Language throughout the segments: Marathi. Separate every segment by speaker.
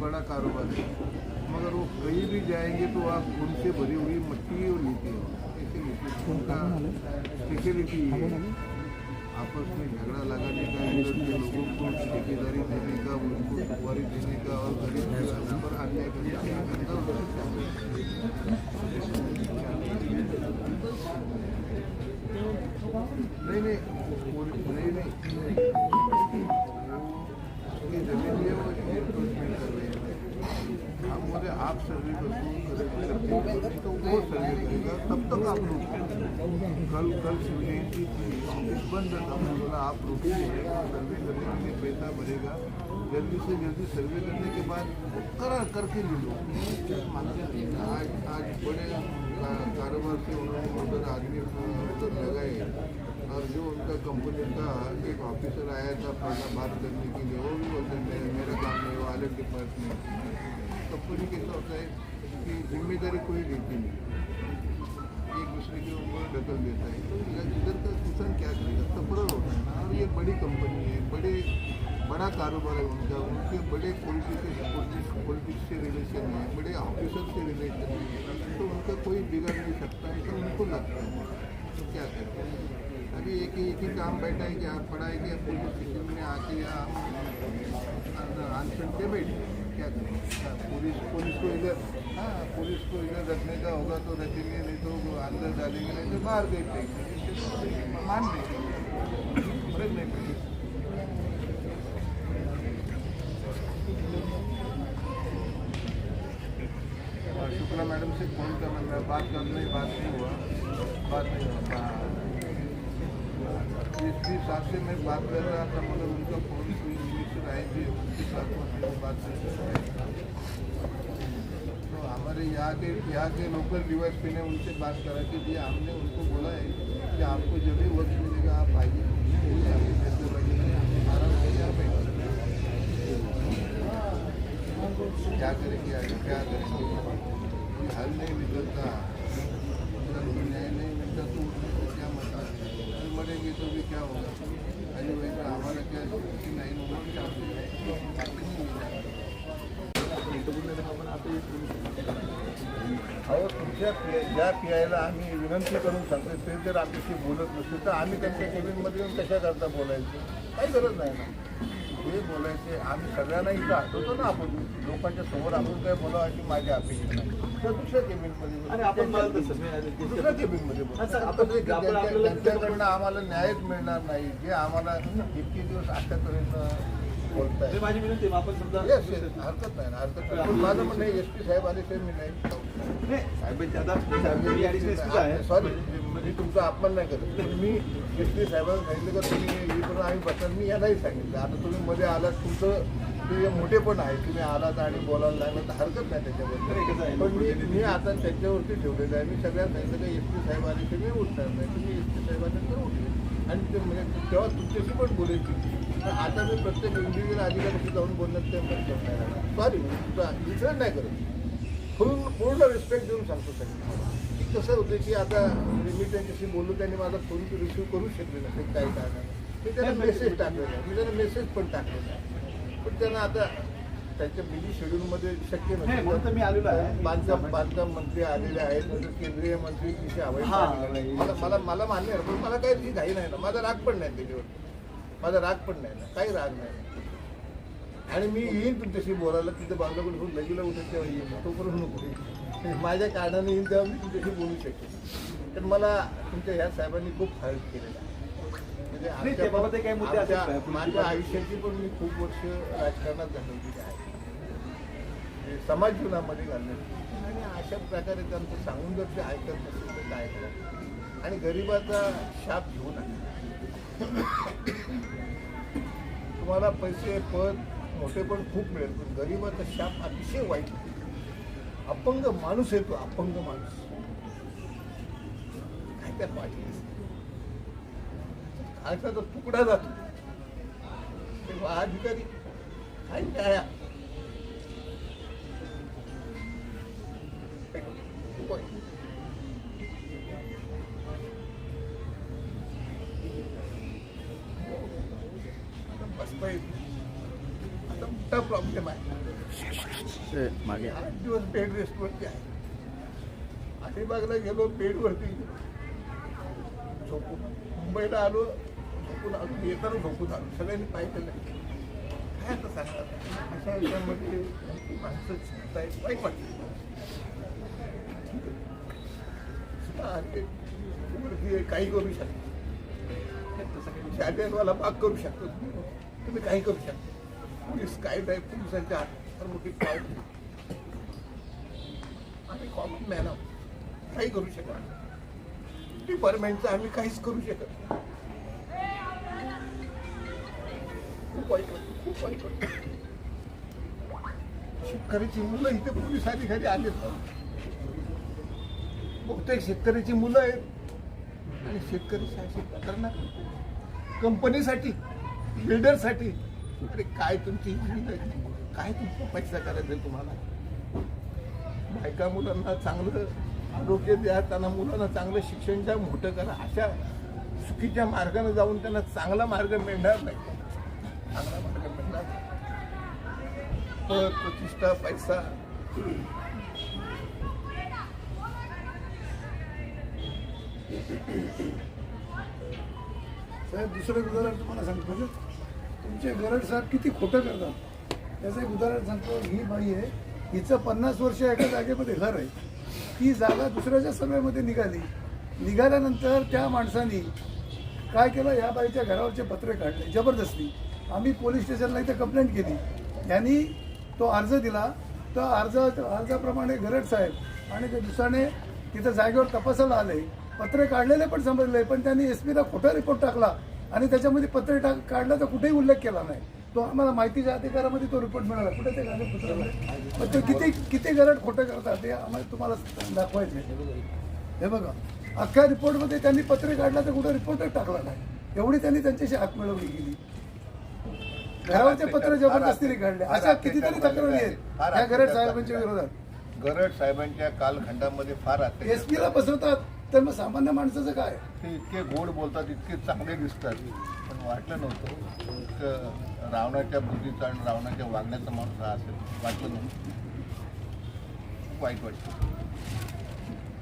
Speaker 1: बड़ा कारोबार है। मगर वो कहीं भी जाएँगे तो आप उनसे भरी हुई मट्टी और लेते हो कैसे लेते हो। उनका स्पेशलिटी है? आपस में झगड़ा लगाने का लोगों को ठेकेदारी देने का उनको सुपारी देने का और गरीब पर अन्याय करने का नहीं नहीं नहीं नहीं ये ज़मीन है वो एनक्रोचमेंट कर रहे हैं हम बोले आप सर्वे करेंगे तब तक आप रुकिए कल कल शिव थी बंद था मैं बोला आप रुकिए सर्वे करने के लिए पैसा भरेगा। जल्दी से जल्दी सर्वे करने के बाद वो करा करके ले लो। आज आज बड़े कारोबार से उन्होंने उधर आदमी उधर लगाए और जो उनका कंपनी का एक ऑफिसर आया था, पहला बात करने के लिए, वो भी बोलते मेरा काम नहीं वो अलग डिपार्टमेंट कंपनी कैसा होता है कि ज़िम्मेदारी कोई लेती नहीं एक दूसरे के ऊपर ढकल देता है तो इधर का किसान क्या करेगा सफ़र होता है ना और ये बड़ी कंपनी है बड़े बड़ा कारोबार है उनका उनके बड़े पॉलिटिक्स पॉलिटिक्स से रिलेशन है बड़े ऑफिसर से रिलेशन है तो उनका कोई बिगड़ नहीं सकता ऐसा उनको लगता है तो क्या करते हैं अभी एक ही एक ही काम बैठा है कि आप पढ़ाई के पुलिस स्टेशन में आके या अनशन पे बैठे क्या करें हाँ, पुलिस पुलिस को इधर हाँ पुलिस को इधर रखने का होगा तो रखेंगे नहीं तो वो अंदर डालेंगे नहीं तो बाहर भेज देंगे। मान देंगे पड़ेगा शुक्ला मैडम से फ़ोन करना मैं बात करने बात नहीं हुआ। बात नहीं हुआ एस पी साहब से मैं बात कर रहा था मगर उनका फ़ोन कोई तो हमारे यहाँ के यहाँ के लोकल डिवाइस पे ने उनसे बात करा कि जी हमने उनको बोला है कि आपको जब भी वक्त मिलेगा, आप आइए। क्या करेंगे आगे? क्या करेंगे? हल नहीं निकलता। न्याय नहीं मिलता तो क्या मतलब अगर मरेंगे तो भी क्या होगा? अरे वैसा हमारा क्या तुमच्या पी ज्या पी आयला आम्ही विनंती करून सांगतो ते जर आमच्याशी बोलत नसतील तर आम्ही त्यांच्या केबिनमध्ये येऊन कशा करता बोलायचं? काही गरज नाही ना. हे बोलायचे आम्ही सगळ्यांना इथं आठवतो ना आपण. लोकांच्या समोर आपण काय बोलावं अशी माझी अपेक्षा नाही. तर दुसऱ्या केबिनमध्ये दुसऱ्या केबिनमध्ये जे- आम्हाला न्यायच मिळणार नाही. जे आम्हाला इतके दिवस आतापर्यंत बोलताय.
Speaker 2: माझी विनंती आपण समजा
Speaker 1: हरकत नाही हरकत नाही. पण माझं म्हणणं एस पी साहेब आले ते मी नाही. सॉरी मी तुमचा अपमान नाही करत. पण मी एस पी साहेबांना सांगितलं का तुम्ही इकडून आम्ही बसणार मी यांनाही सांगितलं. आता तुम्ही मध्ये आलात तुमचं ते मोठेपण आहे. तुम्ही आलात आणि बोलायला लागलं तर हरकत नाही त्याच्याबद्दल. पण मी मी आता त्यांच्यावरती ठेवलेलं आहे. मी सगळ्यांना सांगितलं का एस पी साहेब आले की मी उठणार नाही. तुम्ही एस पी साहेबांनंतर उठले आणि ते म्हणजे तेव्हा तुमच्याशी पण बोलायची पण आता मी प्रत्येक इंडिव्हिज्युअल अधिकाऱ्याशी जाऊन बोलण्यात ते नाही सॉरी इन्सिडंट नाही करत. पूर्ण पूर्ण रिस्पेक्ट देऊन सांगतो सगळं की कसं होतं की आता म्हणजे मी त्यांच्याशी बोललो त्यांनी माझा फोन रिसिव्ह करू शकले नसेल काही कारणाने. मी त्यांना मेसेज टाकलेला आहे. मी त्यांना मेसेज पण टाकलेला आहे. पण त्यांना आता त्यांच्या बिझी शेड्यूलमध्ये शक्य
Speaker 2: नाही, म्हणून तर मी आलेलो आहे.
Speaker 1: बांधकाम बांधकाम मंत्री आलेले आहेत. नंतर केंद्रीय मंत्री तिथे आहेत. मला मला मान्य आहे पण मला काही घाई नाही ना. माझा राग पण नाही त्याच्यावर. माझा राग पण नाही ना काही राग नाही. आणि मी येईन तुमच्याशी बोलायला तिथे बांधवकडे होऊन लगेला उठत तेव्हा येईन. तोपर्यंत नको. माझ्या कारणाने येईन तेव्हा मी तुमच्याशी बोलू शकेन. तर मला तुमच्या ह्या साहेबांनी खूप हेल्प केलेला आहे. म्हणजे
Speaker 2: ते ते का?
Speaker 1: माझ्या आयुष्याची पण मी खूप वर्ष राजकारणात घालवलेली आहे. म्हणजे समाज जीवनामध्ये घालवली आणि अशा प्रकारे त्यांचं सांगून जर ते ऐकत नसेल तर काय आणि गरिबाचा शाप घेऊ नका. तुम्हाला पैसे पद मोठे पण खूप मिळेल पण गरिबाचा शाप अतिशय वाईट. अपंग माणूस येतो अपंग माणूस. काय त्या पाठी खायचा तो तुकडा जातो अधिकारी काय काय नाही. आता मोठा प्रॉब्लेम आहे.
Speaker 3: मागे.
Speaker 1: आठ दिवस बेड रेस्टवरती आहे. अलिबागला गेलो बेडवरती झोपून. मुंबईला आलो झोपून आलो. येताना झोपून आलो. सगळ्यांनी पाहिजे काय आता सांगतात? अशा याच्यामध्ये माणसं वाईट वाटतं. काही करू शकता शालेनवाला माग करू शकतो तुम्ही. काही करू शकता पोलीस काय नाही पोलिसांच्या हात मोठी पाव आम्ही कॉमन मॅन आहोत काही करू शकत नाही. डिपार्टमेंटचं आम्ही काहीच करू शकत नाही. खूप वाईट वाटतं खूप वाईट वाटतं शेतकऱ्याची मुलं इथे पोलीस अधिकारी आले बहुतेक शेतकऱ्याची मुलं आहेत आणि शेतकरी अशी खतरनाक कंपनीसाठी बिल्डरसाठी. अरे काय तुमची काय तुमचा पैसा करायचा तुम्हाला? बायका मुलांना चांगलं आरोग्य द्या त्यांना मुलांना चांगलं शिक्षण द्या मोठं करा. अशा चुकीच्या मार्गाने जाऊन त्यांना चांगला मार्ग मिळणार नाही. चांगला मार्ग मिळणार नाही. पद प्रतिष्ठा पैसा.
Speaker 4: साहेब दुसरं एक उदाहरण तुम्हाला सांगतो. म्हणजे तुमचे गरड साहेब किती खोटं करतात. त्याचं एक उदाहरण सांगतो. ही बाई आहे. हिचं पन्नास वर्ष एका जागेमध्ये घर आहे. ती जागा दुसऱ्याच्या सभेमध्ये निघाली. निघाल्यानंतर त्या माणसानी काय केलं? या बाईच्या घरावरचे पत्रे काढले. जबरदस्ती. आम्ही पोलीस स्टेशनला इथे कंप्लेंट केली. यांनी तो अर्ज दिला. तो अर्ज अर्जाप्रमाणे गरड साहेब आणि त्या दुसऱ्याने तिथं जागेवर तपासायला आले. पत्रे काढलेले पण समजले पण त्यांनी एस पीला खोटा रिपोर्ट टाकला आणि त्याच्यामध्ये पत्रे टाक काढला तर कुठेही उल्लेख केला नाही. तो आम्हाला माहितीच्या अधिकारामध्ये तो रिपोर्ट मिळाला. कुठे ते पण ते किती किती गरड खोटं करतात ते आम्हाला तुम्हाला दाखवायचे. हे बघा अख्ख्या रिपोर्टमध्ये त्यांनी पत्रे काढला तर कुठं रिपोर्टच टाकला नाही. एवढी त्यांनी त्यांच्याशी हात मिळवली गेली घरावरचे पत्र जबरदस्तीने काढले. अशा कितीतरी तक्रारी आहेत. या गरड साहेबांच्या विरोधात.
Speaker 1: गरड साहेबांच्या कालखंडामध्ये फार
Speaker 4: एस
Speaker 1: अत्याचार
Speaker 4: पीला बसवतात तर मग सामान्य माणसाचं काय?
Speaker 1: ते इतके गोड बोलतात इतके चांगले दिसतात. पण वाटलं नव्हतं. इतकं रावणाच्या बुद्धीचा आणि रावणाच्या वागण्याचा माणूस हा असेल. वाटलं नव्हतं. खूप वाईट वाटतं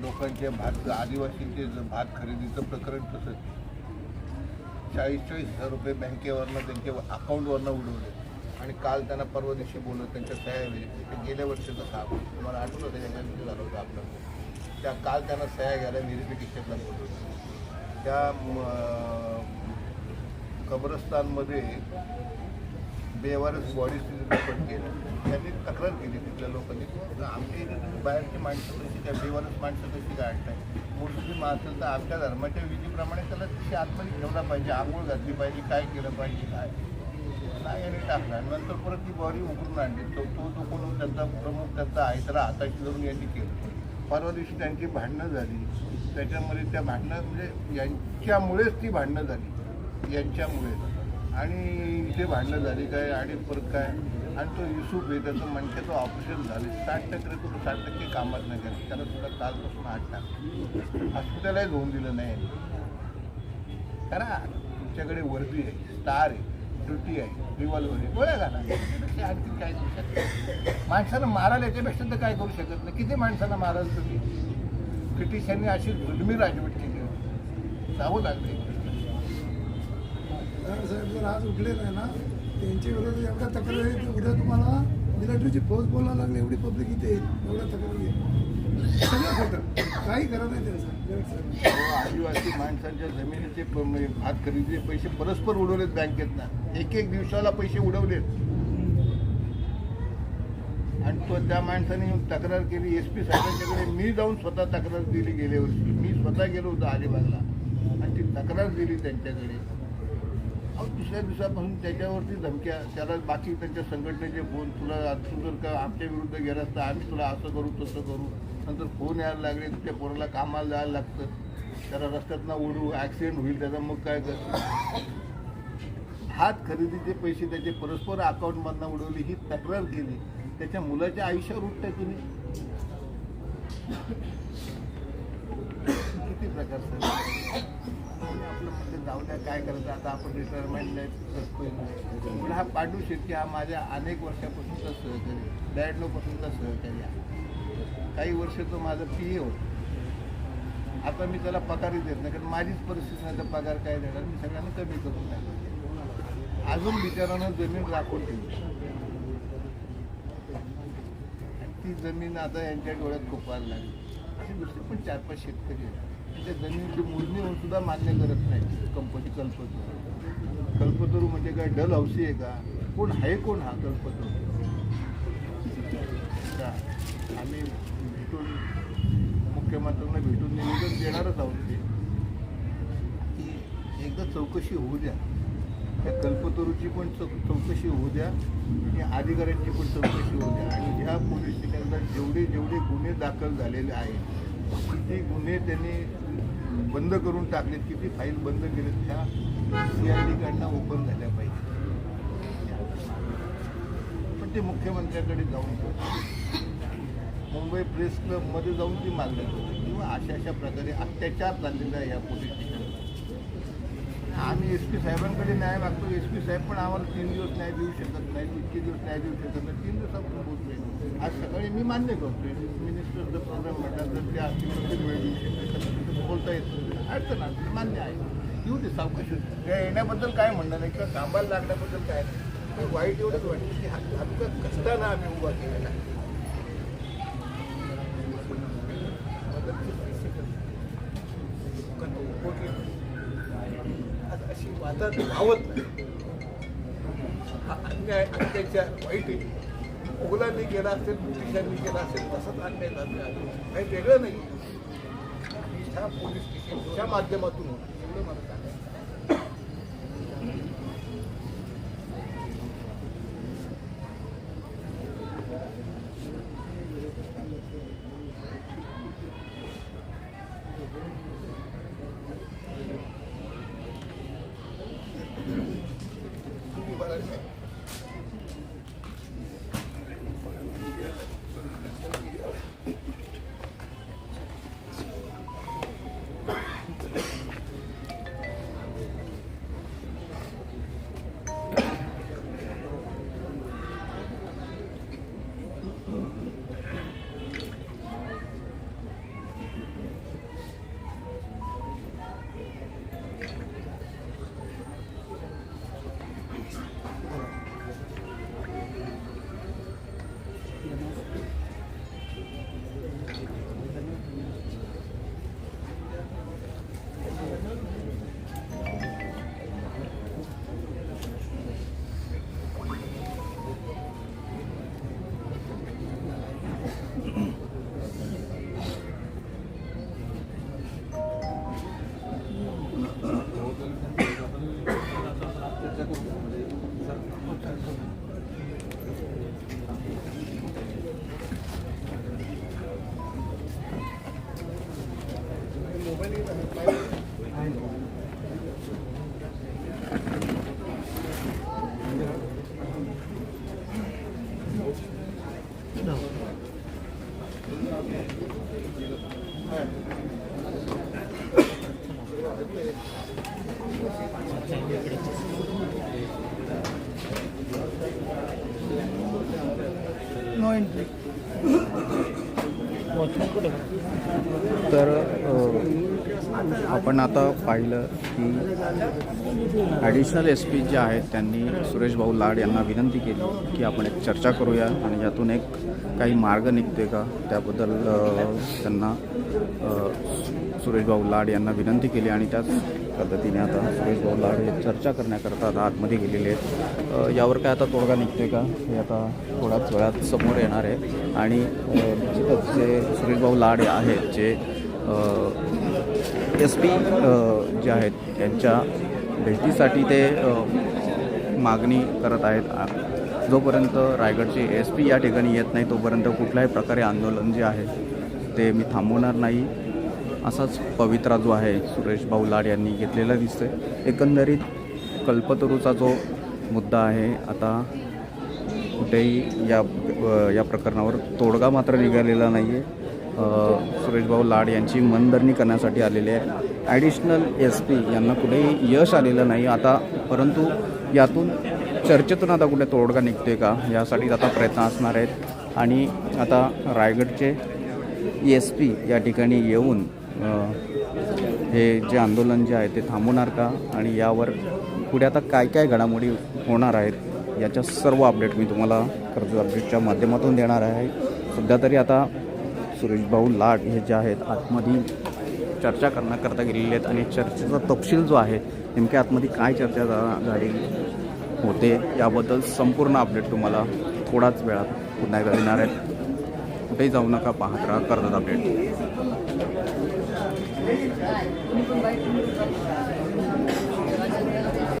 Speaker 1: लोकांचे भात आदिवासींचे भात खरेदीचं प्रकरण तसंच चाळीस चाळीस हजार रुपये बँकेवरनं त्यांच्या अकाउंटवरनं उडवले. आणि काल त्यांना परवा दिवशी बोलत त्यांच्या सह्या ते गेल्या वर्षीचं काम तुम्हाला आठवतं त्याच्या झालं होतं आपलं. त्या काल त्यांना सह्या घ्यायला व्हेरिफिकेशनला बोलवलं त्या कब्रस्तानमध्ये बेवारस बॉडी पण केलं. त्यांनी तक्रार केली तिथल्या लोकांनी. आमच्या इथे तुम्ही बाहेरची माणसं कशी त्या बेवारस माणसं कशी काढताय मुस्लिम असेल तर आमच्या धर्माच्या विधीप्रमाणे त्याला तशी आतमध्ये ठेवला पाहिजे आंघोळ घातली पाहिजे काय केलं पाहिजे काय? नाही यांनी टाकला. नंतर परत ती बॉडी उघडून आणली. तो तो तो कोण त्यांचा प्रमुख त्यांचा आहे त्याला हाताशी धरून यांनी केलं. परवा दिवशी त्यांची भांडणं झाली. त्याच्यामध्ये त्या भांडणं म्हणजे यांच्यामुळेच ती भांडणं झाली. यांच्यामुळेच. आणि इथे भांडणं झाली काय आणि परत काय? आणि तो युसूफ आहे त्याचं म्हणजे मणक्याचं ऑपरेशन झालं. साठ टक्के तो साठ टक्के कामात नाही गेलं. त्याला सुद्धा कालपासून आठ टाक हॉस्पिटलही होऊन दिलं नाही. यांनी. करा तुमच्याकडे वर्दी आहे स्टार आहे. ड्युटी आहे रिव्हॉल्वर आहे. गोळ्या घाला. याच्यापेक्षा आणखी काय करू शकत? माणसानं मारायला याच्यापेक्षा तर काय करू शकत नाही. किती माणसांना माराल तुम्ही? ब्रिटिशांनी अशी जुलमी राजवट केली. होती जावं लागलं
Speaker 4: साहेब जर आज उठले नाही ना त्यांच्या विरोधात एवढ्या तक्रारी आहेत उद्या तुम्हाला मिलिटरीची फौज बोलायला लागली एवढी पब्लिक इथे येईल. एवढ्या तक्रारी येईल सगळं काही नाही त्यांचं.
Speaker 1: हो, आदिवासी माणसांच्या जमिनीचे म्हणजे भात खरेदीचे पैसे परस्पर उडवलेत बँकेतनं. एक एक दिवसाला पैसे उडवलेत. आणि तो त्या माणसाने तक्रार केली. एस पी साहेबांच्याकडे मी जाऊन स्वतः तक्रार दिली गेल्या वर्षी. मी स्वतः गेलो होतो अलिबागला. आणि ती तक्रार दिली त्यांच्याकडे. दुसऱ्या दिवसापासून त्याच्यावरती धमक्या त्याला बाकी त्यांच्या संघटनेचे फोन तुला तू जर का आमच्या विरुद्ध गेलास तर आम्ही तुला असं करू तसं करू. नंतर फोन यायला लागले त्या पोराला कामाला जायला लागतं. त्याला रस्त्यातनं ओढू ॲक्सिडेंट होईल त्याचा मग काय कर? हात खरेदीचे पैसे त्याचे परस्पर अकाउंटमधनं उडवले ही तक्रार केली. त्याच्या मुलाच्या आयुष्यावर उठताय तुम्ही. किती प्रकार सर? आपलं म्हणजे जाऊ द्या काय करायचं? आता आपण रिटायरमेंट नाही पण हा पांडू शेट्टी हा माझ्या अनेक वर्षापासूनचा सहकारी ब्याण्णवपासूनचा सहकारी आहे. काही वर्ष तो माझा पी ए होता. आता मी त्याला पगारही देत नाही कारण माझीच परिस्थिती नाही तर पगार काय देणार? मी सगळ्यांना कमी करून टाकतो. अजून बिचारानं जमीन राखून ठेवली. आणि ती जमीन आता यांच्या डोळ्यात खुपायला लागली. अशी गोष्टी पण चार पाच शेतकरी आहेत. त्या जमिनीची मोजणी होऊन सुद्धा मान्य करत नाही कंपनी कल्पतरू. कल्पतरू म्हणजे काय? डल हौशी आहे का? कोण आहे कोण हा कल्पतरू? का आम्ही भेटून मुख्यमंत्र्यांना भेटून निवेदन देणारच आहोत ते. की एकदा चौकशी होऊ द्या. त्या कल्पतरूची पण चौ चौकशी होऊ द्या. आणि अधिकाऱ्यांची पण चौकशी होऊ द्या. आणि ह्या पोलीस स्टेशनला जेवढे जेवढे गुन्हे दाखल झालेले आहेत किती गुन्हे त्यांनी बंद करून टाकलेत किती फाईल बंद केलेत त्या सी आय डीकडनं ओपन झाल्या पाहिजे. पण ते मुख्यमंत्र्यांकडे जाऊन मुंबई प्रेस क्लबमध्ये जाऊन ती मागणी किंवा अशा अशा प्रकारे अत्याचार चाललेला आहे या पोलीस आम्ही एस पी साहेबांकडे न्याय मागतो. एस पी साहेब पण आम्हाला तीन दिवस न्याय देऊ शकत नाही इतके दिवस न्याय देऊ शकत नाही तीन दिवसापासून बोलतोय. आज सकाळी मी मान्य करतोय. मिनिस्टरचं प्रोग्राम म्हटलं तर त्या आर्थिक वेळ बोलता येत अडचण आहे मान्य आहे. येऊ दे सावकाश त्या येण्याबद्दल काय म्हणणं नाही किंवा कामाला लागण्याबद्दल काय नाही. वाईट एवढंच वाटतं की हा हा कष्टानं आम्ही उभा केलेला आहे. अशी वादात धावत नाही. हा अन्याय अत्याचार वाईट आहे. मुघलांनी केला असेल ब्रिटिशांनी केला असेल तसंच अन्याय झाले काही वेगळं नाही ह्या पोलीस स्टेशनच्या माध्यमातून होतं. एवढं मला
Speaker 4: नो एंट्री
Speaker 3: तर आपण आता पाहिलं की ॲडिशनल एस पी जे आहेत त्यांनी सुरेश भाऊ लाड यांना विनंती केली की आपण एक चर्चा करूया आणि यातून एक काही मार्ग निघते का? त्याबद्दल त्यांना सुरेश भाऊ लाड यांना विनंती केली आणि त्याच पद्धतीने आता सुरेश भाऊ लाड चर्चा करण्याकरता आता आतमध्ये गेलेले आहेत. यावर काय आता तोडगा निघतोय का? हे आता थोड्याच वेळात समोर येणार आहे. आणि निश्चितच जे सुरेश भाऊ लाड आहेत जे एस पी जे आहेत त्यांच्या भेटीसाठी ते मागणी करत आहेत. जोपर्यंत रायगडचे एस पी या ठिकाणी येत नाही तोपर्यंत कुठल्याही प्रकारे आंदोलन जे आहे ते मी थांबवणार नाही. असाच पवित्रा जो आहे सुरेश भाऊ लाड यांनी घेतलेला दिसतोय. एकंदरीत कल्पतरूचा जो मुद्दा आहे आता कुठेही या या प्रकरणावर तोडगा मात्र निघालेला नाही आहे सुरेशभाऊ लाड यांची मनधरणी करण्यासाठी आलेले आहे ॲडिशनल एस पी यांना कुठेही यश आलेलं नाही. आता परंतु यातून चर्चेतून आता कुठे तोडगा निघते का यासाठी आता प्रयत्न असणार आहेत. आणि आता रायगडचे एस पी या ठिकाणी येऊन हे जे आंदोलन जे आहे ते थांबवणार का? आणि यावर पुढे आता काय काय घडामोडी होणार आहेत याच्या सर्व अपडेट मी तुम्हाला कर्ज अपडेटच्या माध्यमातून देणार आहे. सध्या तरी आता सुरेशभाऊ लाड हे जे आहेत आतमध्ये चर्चा करण्याकरता गेलेले आहेत आणि चर्चेचा तपशील जो आहे नेमक्या आतमध्ये काय चर्चा झा- झाली होते याबद्दल संपूर्ण अपडेट तुम्हाला थोडाच वेळात पुन्हा एकदा देणार आहेत. कुठेही जाऊ नका पाहत राहा कर्जत अपडेट Vai,